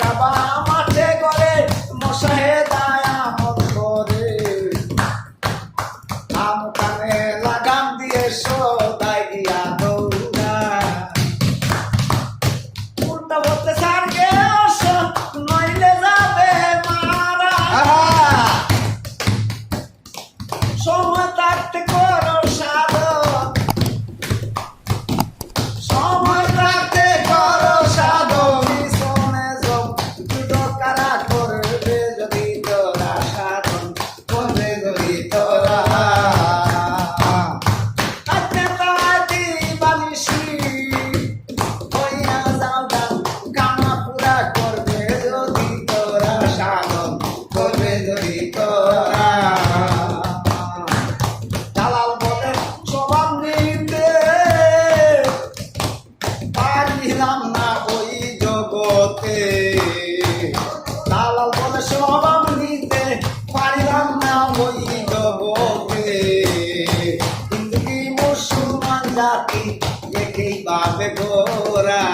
কাবা মাঠে করে মশাহে দায়ামত করে। আম কানে লাগাম দিয়ে সব সবাব নিতে পারিলাম না ওই লোকে। হিন্দু মুসলমান জাতি একই ভাবে গোরা